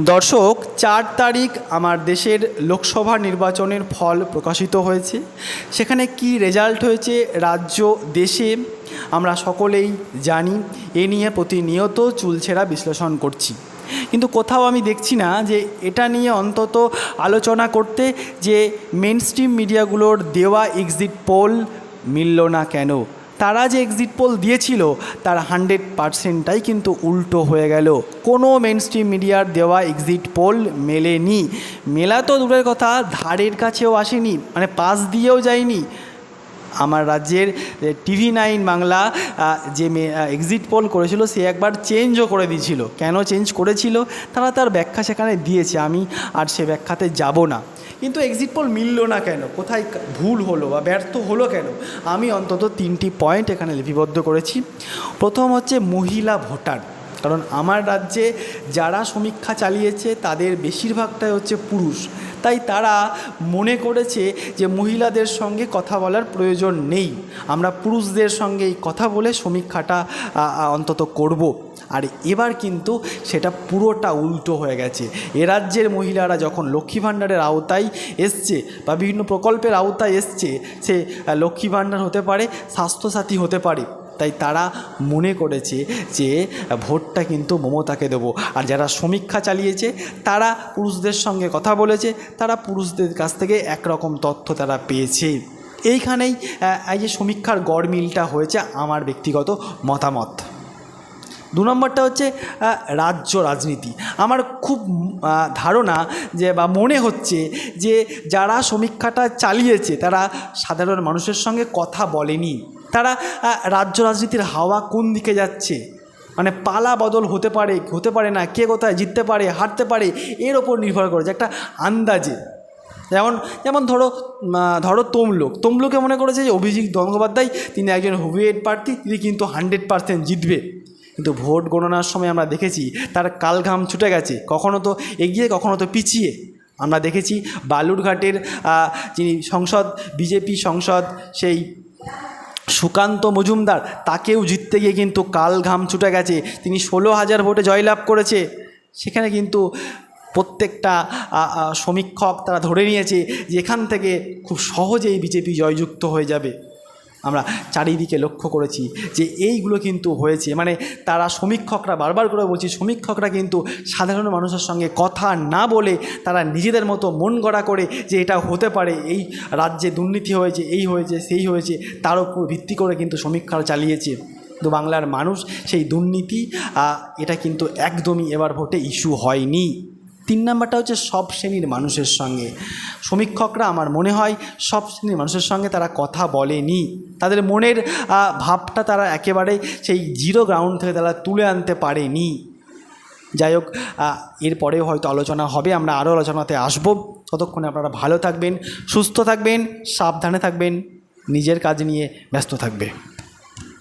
দর্শক, চার তারিখ আমার দেশের লোকসভা নির্বাচনের ফল প্রকাশিত হয়েছে। সেখানে কি রেজাল্ট হয়েছে, রাজ্য, দেশে, আমরা সকলেই জানি। এ নিয়ে প্রতিনিয়ত চুলছেরা বিশ্লেষণ করছি। কিন্তু কোথাও আমি দেখছি না যে এটা নিয়ে অন্তত আলোচনা করতে যে মেন স্ট্রিম মিডিয়াগুলোর দেওয়া এক্সিট পোল মিলল না কেন। তারা যে এক্সিট পোল দিয়েছিল, তার হান্ড্রেড পারসেন্টটাই কিন্তু উল্টো হয়ে গেল। কোনো মেন স্ট্রিম মিডিয়ার দেওয়া এক্সিট পোল মেলেনি। মেলা তো দূরের কথা, ধারের কাছেও আসেনি মানে পাশ দিয়েও যায়নি। আমার রাজ্যের টিভি নাইন বাংলা যে এক্সিট পোল করেছিল, সে একবার চেঞ্জও করে দিয়েছিল। কেন চেঞ্জ করেছিল? তারা তার ব্যাখ্যা সেখানে দিয়েছে, আমি আর সে ব্যাখ্যাতে যাব না। কিন্তু এক্সিট পোল মিলল না কেন? কোথায় ভুল হলো বা ব্যর্থ হলো কেন? আমি অন্তত তিনটি পয়েন্ট এখানে লিপিবদ্ধ করেছি। প্রথম হচ্ছে মহিলা ভোটার। কারণ আমার রাজ্যে যারা সমীক্ষা চালিয়েছে, তাদের বেশিরভাগটাই হচ্ছে পুরুষ। তাই তারা মনে করেছে যে মহিলাদের সঙ্গে কথা বলার প্রয়োজন নেই। আমরা পুরুষদের সঙ্গে কথা বলে সমীক্ষাটা অন্তত করব। আর এবার কিন্তু সেটা পুরোটা উল্টো হয়ে গেছে। এ রাজ্যের মহিলারা যখন লক্ষ্মী ভাণ্ডারের আওতায় এসছে বা বিভিন্ন প্রকল্পের আওতায় এসছে, সে লক্ষ্মী ভাণ্ডার হতে পারে, স্বাস্থ্যসাথী হতে পারে। তাই তারা মনে করেছে যে ভোটটা কিন্তু মমতাকে দেবো। আর যারা সমীক্ষা চালিয়েছে, তারা পুরুষদের সঙ্গে কথা বলেছে, তারা পুরুষদের কাছ থেকে একরকম তথ্য তারা পেয়েছে। এইখানেই এই যে সমীক্ষার গড়মিলটা হয়েছে আমার ব্যক্তিগত মতামত। দু নম্বরটা হচ্ছে রাজ্য রাজনীতি। আমার খুব ধারণা যে বা মনে হচ্ছে যে যারা সমীক্ষাটা চালিয়েছে, তারা সাধারণ মানুষের সঙ্গে কথা বলেনি। তারা রাজ্য রাজনীতির হাওয়া কোন দিকে যাচ্ছে? মানে পালা বদল হতে পারে হতে পারে না, কে কোথায় জিততে পারে, হারতে পারে, এর ওপর নির্ভর করে যে একটা আন্দাজে। যেমন যেমন ধরো ধরো তমলুক। তমলুকে মনে করেছে যে অভিজিৎ গঙ্গোপাধ্যায়, তিনি একজন হুভিয়েট প্রার্থী, তিনি কিন্তু হান্ড্রেড পার্সেন্ট জিতবে। কিন্তু ভোট গণনার সময় আমরা দেখেছি, তার কালঘাম ছুটে গেছে। কখনো তো এগিয়ে, কখনো তো পিছিয়ে। আমরা দেখেছি বালুরঘাটের যিনি সংসদ, বিজেপি সংসদ, সেই সুকান্ত মজুমদার, তাকেও জিততে গিয়ে কিন্তু কাল ঘাম ছুটে গেছে। তিনি ষোলো হাজার ভোটে জয়লাভ করেছে। সেখানে কিন্তু প্রত্যেকটা সমীক্ষক তারা ধরে নিয়েছে যে এখান থেকে খুব সহজেই বিজেপি জয়যুক্ত হয়ে যাবে। আমরা চারিদিকে লক্ষ্য করেছি যে এইগুলো কিন্তু হয়েছে। মানে তারা সমীক্ষকরা বারবার করে বলছি, সমীক্ষকরা কিন্তু সাধারণ মানুষের সঙ্গে কথা না বলে তারা নিজেদের মতো মন গড়া করে যে এটা হতে পারে, এই রাজ্যে দুর্নীতি হয়েছে, এই হয়েছে, সেই হয়েছে, তার উপর ভিত্তি করে কিন্তু সমীক্ষা চালিয়েছে। কিন্তু বাংলার মানুষ সেই দুর্নীতি এটা কিন্তু একদমই এবার ভোটে ইস্যু হয়নি। তিন নাম্বারটা হচ্ছে সব শ্রেণির মানুষের সঙ্গে। সমীক্ষকরা আমার মনে হয় সব শ্রেণির মানুষের সঙ্গে তারা কথা বলেনি। তাদের মনের ভাবটা তারা একেবারে সেই জিরো গ্রাউন্ড থেকে তারা তুলে আনতে পারেনি। যাই হোক এরপরেও হয়তো আলোচনা হবে, আমরা আরও আলোচনাতে আসব। ততক্ষণে আপনারা ভালো থাকবেন, সুস্থ থাকবেন, সাবধানে থাকবেন, নিজের কাজ নিয়ে ব্যস্ত থাকবে।